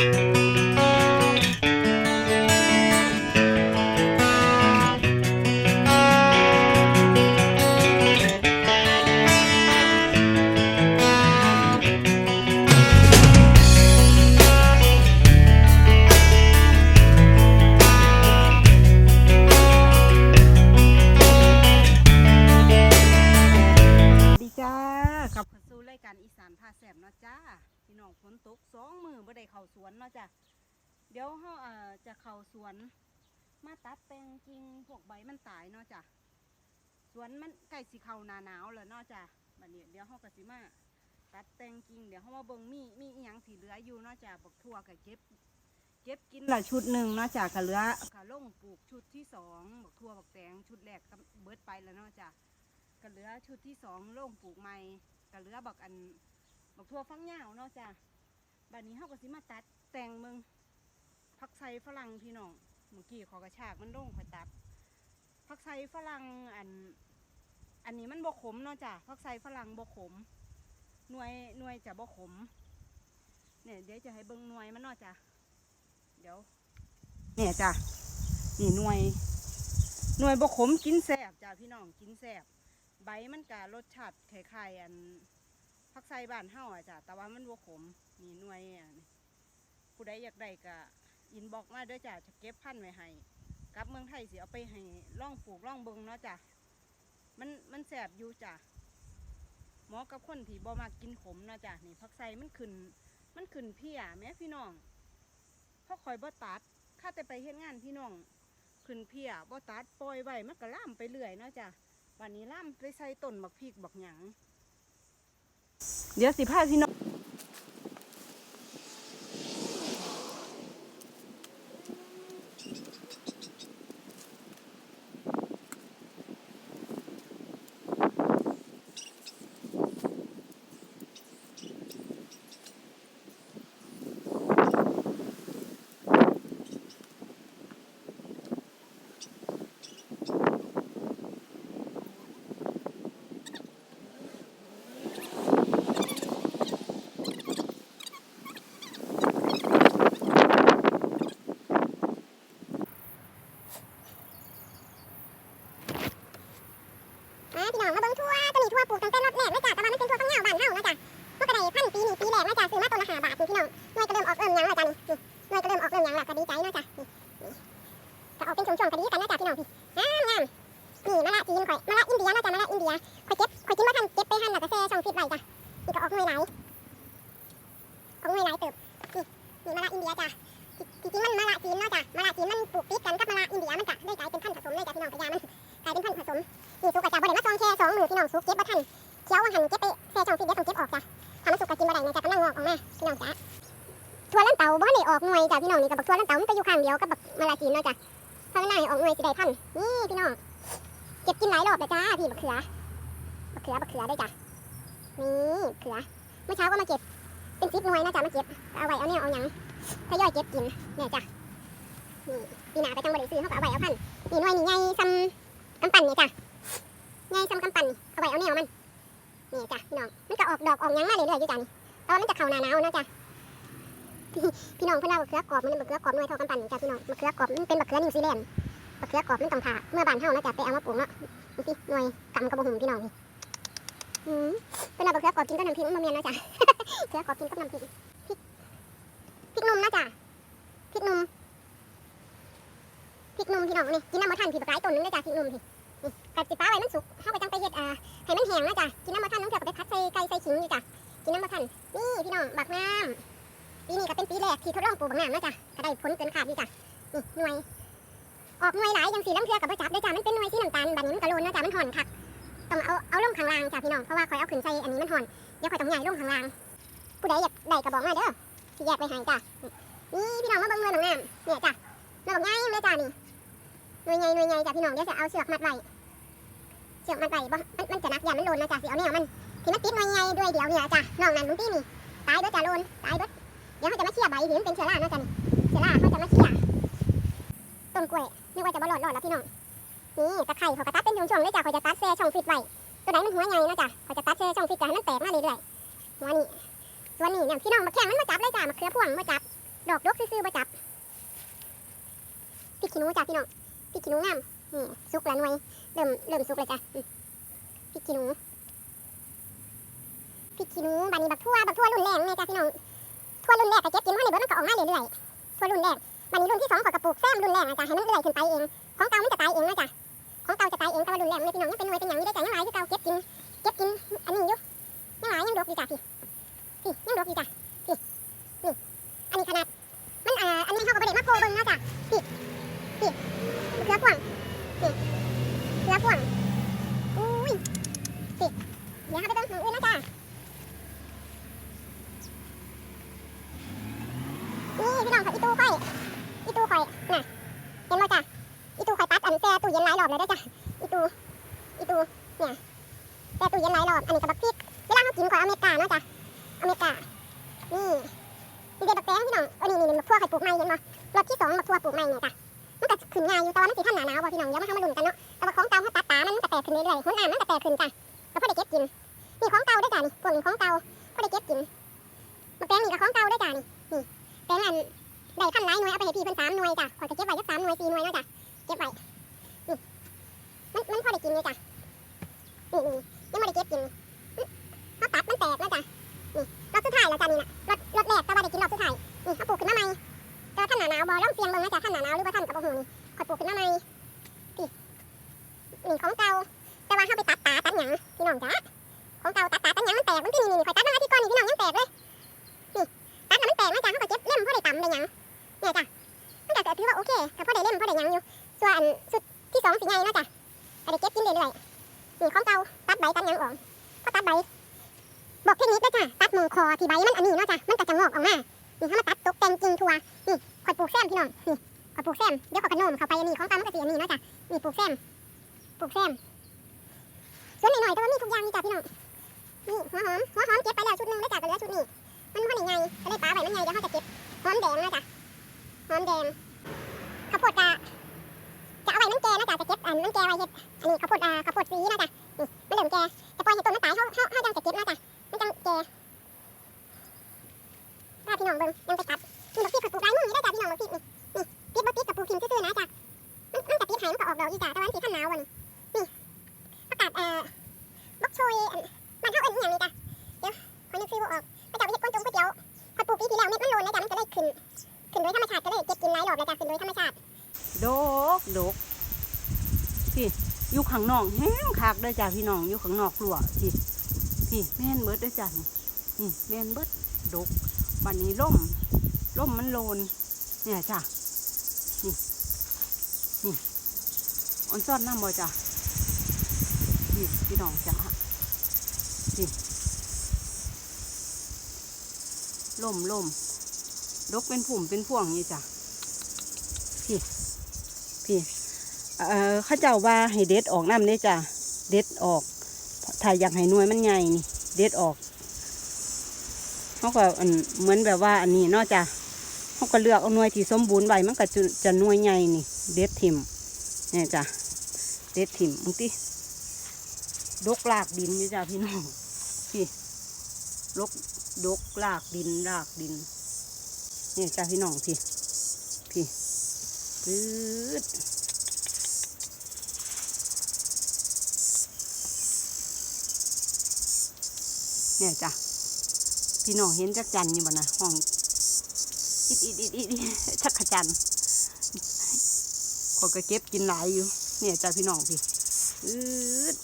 ส เขาสวนเนาะจ้ะเดี๋ยวเฮาเอ่อจะเข้าสวน มาตัดแต่งกิ่งพวกใบมันตายเนาะจ้ะสวนมันใกล้สิเข้าหนาหนาวแล้วเนาะจ้ะบัดนี้เดี๋ยวเฮาก็สิมาตัดแตงกิงเดี๋ยวเฮามาเบิ่งมีมีอีหยังสิเหลืออยู่เนาะจ้ะบักทั่วก็เก็บ เก็บกินละชุดหนึ่งเนาะจ้ะก็เหลือก็ลงปลูกชุดที่สองบักทั่วบักแตงชุดแรกก็เบิดไปแล้วเนาะจ้ะก็เหลือชุดที่สองล่งปลูกใหม่ก็เหลือบักอันบักทั่วฟังยาเนาะจ้ะ บัดนี้เฮาก็สิมาตัดแต่งเมืองผักไซฝรั่งพี่น้องเมื่อกี้ขอกระชากมันโล่งค่อยตัดผักไซฝรั่งอัน อันนี้มันบ่ขมเนาะจ้ะผักไซฝรั่งบ่ขมหน่วยหน่วยจะบ่ขมเนี่ยเดี๋ยวจะให้เบิ่งหน่วยมันเนาะจ้ะเดี๋ยวเนี่ยจ้ะนี่หน่วยหน่วยบกขมกินแสบจ้าพี่น้องกินแสบใบมันกะรสชาติคล้ายๆอัน ผักไซบ้านเฮาอะจ้ะแต่ว่ามันบกขมนี่หน่วยอันนี้ผู้ใดอยากได้ก็อินบอกมาด้อจ้ะจะเก็บพันไว้ให้กลับเมืองไทยสิเอาไปให้ล่องปลูกล่องเบิงเนาะจ้ะมันมันแสบอยู่จ้ะหมาะกับคนที่บ่มากินขมเนาะจ้ะนี่ผักไซมันขึ้น มันขึ้นเพียแม่พี่น้องพราะคอยบ่ตัดข้าแต่ไปเฮ็ดงานพี่น้องขึ้นเพียบ่ตัดปล่อยไว้มันก็ล่ามไปเรื่อยเนาะจ้ะวันนี้ล่ามไปใส่ต้นบักพริกบักหยัง เดี๋ยวสิพาพี่น้อง พี่น้องมาเบิ่งทั่วตัวนี้ทั่วปลูกตั้งแต่รอบแรกเลยจ้ะแต่ว่ามันเป็นทั่วข้างเหงาบ้านเฮานะจ้ะมันก็ไดพันปีนี้ปีแรกนะจ้ะซื้อมาตัวละห้าบาทนี่พี่น้องหน่วยก็เริ่มออกเริ่มยังแล้วจ้ะนี่หน่วยก็เริ่มออกเริ่มยังแล้วก็ดีใจนะจ้ะก็ออกเป็นช่วงๆก็ดีกันนะจ้ะพี่น้องพี่งามงามนี่มะละจีนข่อยมะละอินเดียนะจ้ะมะละอินเดียข่อยเก็บข่อยกินมาทันเก็บไปทันแล้วก็แช่ช่องฟิตไว้จ้ะนี่ก็ออกหน่วยไหลออกหน่วยไหลเติบนี่นี่มะละอินเดียจ้ะที่จริงมันมะละจีนเนาะจ้ะมะละจีนมันปลูกติดกันกับมะละอินเดียมันก็ได้กลายเป็นพันธุ์ผสมเลยจ้ะพี่น้องกระยามัน กลายเป็นพันผสมนี่สุกกะจะบ่ได้มาซองแค่สองมือพี่น้องสุกเก็บบ่ทันเคี้ยวว่าหันเก็บไปแช่ช่องฟิเดี๋ยวต้องเก็บออกจ้ะถ้ามันสุกกะกินบ่ได้เนี่ยจะกำลังงอกออกมาพี่น้องจ้ะทั่วลันเตาบ่ได้ออกหน่วยจ้ะพี่น้องนี่กับบักทั่วลันเตามันก็อยู่ข้างเดียวกับบักมะละจีนเนาะจ้ะถ้ามันน่าให้ออกหน่วยสิได้พันนี่พี่น้องเก็บกินหลายรอบแล้วจ้าพี่บักเขือบักเขือบักเขือได้จ้ะนี่เขือเมื่อเช้าก็มาเก็บเป็นสิบหน่วยนะจ้ะมาเก็บเอาไว้เอาเนี่ยเอาหยังทยอยเก็บกินเนี่ยจ้ะนี่ปีหน้าไปจังบ่ได้ซื้อเขาก็เอาไว้เอาพันนี่หน่วยนี่ใหญ่ซ้ำ กำปั้นนี่จ้ะไงซ้ำกำปั้นเอาไว้เอาแนวมันนี่จ้ะพี่น้องมันก็ออกดอกออกยังมาเรื่อยๆอยู่จ้ะนี่แต่ว่ามันจะเข้าหนาหนาวนะจ้ะพี่น้องเพิ่อนเอาเขือกรอบมันเป็นเขือกรอบหน่วยเท่ากำปั้นจ้ะพี่น้องเขือกรอบมันเป็นบักเขือนิวซีแลนด์บักเขือกรอบมันต้องผ่าเมื่อบานเฮานะจ้ะไปเอามาปลูกเนาะดูสิหน่วยกำกระบอกหุ่มพี่น้องนี่อืมเป็นเอาบักเขือกรอบกินกับน้ำพริกมันบ่แม่นนะจ้ะเขือกรอบกินกับน้ำพริกพริกพริกนุ่มนะจ้ะพริกหนุ่มพริกห นุ่มพี่น้องนี่กินน้ำมะทันพี่บักหลายต้นนึงเลยจ้ะพริกนุ่มพี่นี่กัดสิฟ้าไว้มันสุกเฮาไปจังไปเฮ็ดอ่าให้มันแห้งนะจ้ะกินน้ำมะทันน้องเถื่อก็ไปพัดใส่ไก่ใส่ขิงอยู่จ้ะกินน้ำมะทันนี่พี่น้องบักน้ำปีนี้ก็เป็นปีแรกที่ทดลองปลูกบักน้ำนะจ้ะก็ได้ผลเกินคาดดีจ้ะนี่หน่วยออกหน่วยหลายยังสีน้ำเถื่อกับประจับได้จ้ะมันเป็นหน่วยสีน้ำตาลบัดนี้มันกระโลนนะจ้ะมันห่อนคักต้องเอาเอาลงข้างล่างจ้ะพี่น้องเพราะว่าคอยเอาขึ้นใส่อันนี้มันห่อนเดี๋ยวคอยต้องย้ายลงข้างล่างผู้ใดอยากได้ก็บอกมาเด้อสิแยกไปให้จ้ะนี่พี่น้องมาเบิ่งหน่วยบักน้ำเนี่ยจ้ะหน่วยบักใหญ่เลยจ้ะนี่ หน่วยใหญ่หน่วยใหญ่จ้ะพี่น้องเดี๋ยวจะเอาเสือกมัดไว้เชือกมันไปบ่มันมันจะนักอย่ามันโลนนะจ๊ะสิเอาแนวมันที่มันติดหน่วยใหญ่ด้วยเดี๋ยวเนี่ยจ้ะน้องนั่นลุงตี้นี่ตายเบิดจ้ะโลนตายเบิดเดี๋ยวเขาจะมาเชี่ยใบที่มันเป็นเชื้อราเนาะจ้ะนี่เชื้อราเขาจะมาเชี่ยต้นกล้วยนึกว่าจะบ่รอดรอดแล้วพี่น้องนี่ตะไคร้เขาก็ตัดเป็นช่วงๆเลยจ้ะเขาจะตัดแซ่ช่องฟิตไว้ตัวไหนมันหัวใหญ่นะจ้ะเขาจะตัดแซ่ช่องฟิตจ้ะให้มันแตกมาเรื่อยๆหัวนี่ส่วนนี้เนี่ยพี่น้องมาแข่งมันมาจับเลยจ้ะมาเครือพ่วงมาจับดอกดกซื่อๆบ่จับพริกขี้หนูจ้ะพี่น้อง พริกขี้หนูงามนี่สุกแล้วหน่วยเริ่มเริ่มสุกแล้วจ้ะพริกขี้หนูพริกขี้หนูบานี้บักทั่วบักทั่วรุ่นแรงเนี่ยจ้ะพี่น้องทั่วรุ่นแรกก็เก็บกินเพราะในเบิดมันก็ออกมาเรื่อยๆทั่วรุ่นแรกบานี้รุ่นที่สองขอกระปุกแซมรุ่นแรกนะจ้ะให้มันเลื่อยขึ้นไปเองของเก่ามันจะตายเองนะจ้ะของเก่าจะตายเองแต่ว่ารุ่นแรกเนี่ยพี่น้องยังเป็นหน่วยเป็นหยังอยู่ได้จ้ะยังหลายคือเก่าเก็บกินเก็บกินอันนี้อยู่ยังหลายยังดกอยู่จ้ะพี่พี่ยังดกอยู่จ้ะพี่นี่อันนี้ขนาดมันอ่าอันนี้เขาก็บ่ได้มาโคเบิ่งนะจ้ะพี่ พี่เขือพวงนี่เขือพวงอุ้ยพี่เดี๋ยวเขาไปเบิ่งหมองอื่นนะจ้ะนี่พี่น้องเขาอีตู้ข่อยอีตู้ข่อยน่ะเห็นบ่จ้ะอีตู้ข่อยตัดอันแช่ตู้เย็นหลายรอบเลยเด้อจ้ะอีตู้อีตู้เนี่ยแช่ตู้เย็นหลายรอบอันนี้ก็บักพริกเวลาเขากินข่อยอเมริกาเนาะจ้ะอเมริกานี่นี่เด็ดบักแตงพี่น้องเออนี่นี่บักทั่วไข่ปลูกใหม่เห็นบ่รอบที่สองบักทั่วปลูกใหม่เนี่ยจ้ะ ขึ้นง่ายอยู่แต่ว่ามันสิทันหนาหนาวบ่พี่น้องเดี๋ยวมาทำมาลุ้นกันเนาะแต่ว่าของเก่าเขาตัดตามันมันก็แตกขึ้นเรื่อยๆหัวหน้ามันก็แตกขึ้นจ้ะก็พอได้เก็บกินนี่ของเก่าด้อจ้ะนี่พวกนี้ของเก่าพอได้เก็บกินบักแตงนี่ก็ของเก่าด้อจ้ะนี่นี่แตงอันได้พันหลายหน่วยเอาไปให้พี่เพิ่นสามหน่วยจ้ะขอยจะเก็บไว้สักสามหน่วยสี่หน่วยเนาะจ้ะเก็บไว้นี่มันมันพอได้กินอยู่จ้ะนี่นี่ยังไม่ได้เก็บกินเขาตัดมันแตกแล้วจ้ะนี่รอบสุดท้ายแล้วจ้ะนี่น่ะรถรถแรกแต่ว่าได้กินรอบสุดท้ายนี่เขาปลูกขึ้นมาใหม่แต่ท่านหนาหนาวบ่ลองเสียงเบิ่งนะจ๊ะท่านหนาหนาวหรือว่าท่านกับบ่ฮู้นี่ข่ อยปลูกขึ้นมาใหม่พี่นี่ของเก่าแต่ว่าเฮาไปตัดตาตัดหยังพี่น้องจ๊ะของเก่าตัดตาตัดหยังมันแตกมันที่นี่นี่ข่อยตัดมาทิตย์ก่อนนี่พี่น้องยังแตกเลยนี่ตัดแล้วมันแตกนะจ๊ะเฮาก็เก็บเล่มพอได้ตำได้หยังเนี่ยจ้ะมันก็ถือว่าโอเคก็พอได้เล่มพอได้หยังอยู่ส่วนสุดที่สองสิใหญ่เนาะจ้ะก็ได้เก็บกินเรื่อยๆนี่ของเก่าตัดใบตัดหยังออกพอตัดใบบอกเทคนิคนะจ๊ะตัดมองคอที่ใบมันอันนี้เนาะจ้ะมันก็จะงอกออกมานี่เขามาตัดตกแต่งกิ่งทัวนี่ข่อยปลูกแซมพี่น้องนี่ ข่อยปลูกแซมเดี๋ยวข่อยกะโนมเข้าไปอันนี้ของตามมันก็สีอันนี้เนาะจ้ะนี่ปลูกแซมปลูกแซมส่วนหน่อยๆแต่ว่ามีทุกอย่างนี่จ้ะพี่น้องนี่หัวหอมหัวหอมเก็บไปแล้วชุดหนึงแล้วจ้ะก็เหลือชุดนี้มันไม่ได้ไงก็เลยปาไว้มันไงเดี๋ยวเขาจะเก็บหอมแดงนะจ้ะหอมแดงข้าวโพดกะจะเอาไว้มันแก่นะจ้ะจะเก็บอันมันแก่ไว้เฮ็ดอันนี้ข้าวโพดอ่าข้าวโพดสีนะจ้ะนี่มันเริ่มแก่แต่ปล่อยให้ต้นมันตายเขาเขาเขาจังจะเก็บนะจ้ะมันจังแก่ถ้าพี่น้องเบิ่งยังไปตัดนี่บักพริกกับปลูกลายมือนี่ได้จ้ะพี่น้องบักพริกนี่นี่ ถิ่มซื่อๆนะจ้ะมันมันกับติดไห้มันก็ออกดอกอีจ้ะแต่ว่ามันสิขั้นหนาววันนี่ประกาศเอ่อบักโชยมันเท่าเอิ้นอีหยังนี่จ้ะเดี๋ยวขอนึกชื่อบออกพระเจ้าไปเฮ็ดก้นจงก๋วยเตี๋ยวพอปลูกปีที่แล้วเม็ดมันโลนนะจ้ะมันก็เลยขึ้นขึ้นโดยธรรมชาติก็เลยเก็บกินหลายรอบแล้วจ้ะขึ้นโดยธรรมชาติดกดกพี่อยู่ข้างนอกแห้งคักเด้อจ้ะพี่น้องอยู่ข้างนอกรัวพี่พี่แม่นเบิดเด้อจ้ะนี่นี่แม่นเบิดดกวันนี้ล่มล่มมันโลนเนี่ยจ้ะ นี่นี่ออนซ่อนน้ำบ่จ้ะนี่พี่น้องจ้ะนี่ล่มล่มดกเป็นผุ่มเป็นพวงนี่จ้ะพี่นี่เอ่อข้าเจ้าว่าให้เด็ดออกน้ำเนี่ยจ้ะเด็ดออกถ้าอยากให้นวยมันใหญ่นี่ เด็ดออกเขาก็อันเหมือนแบบว่าอันนี้นอกจาก เขาก็เลือกเอาหน่วยที่สมบูรณ์ไว้มันก็จะจะหน่วยใหญ่นี่ เด็ดถิ่มเนี่ยจ้ะเด็ดถิ่มมึงติดกลากดินอยู่จ้ะพี่น้องพี่ลกดกลากดินลากดินเนี่ยจ้ะพี่น้องพี่พี่ปื๊ดเนี่ยจ้ะพี่น้องเห็นจักจันอยู่บ่นะห้อง อิดอิดอิดอิดชักขจันขอยก็เก็บกินหลายอยู่ เนี่ยจ้าพี่น้องพี่อืด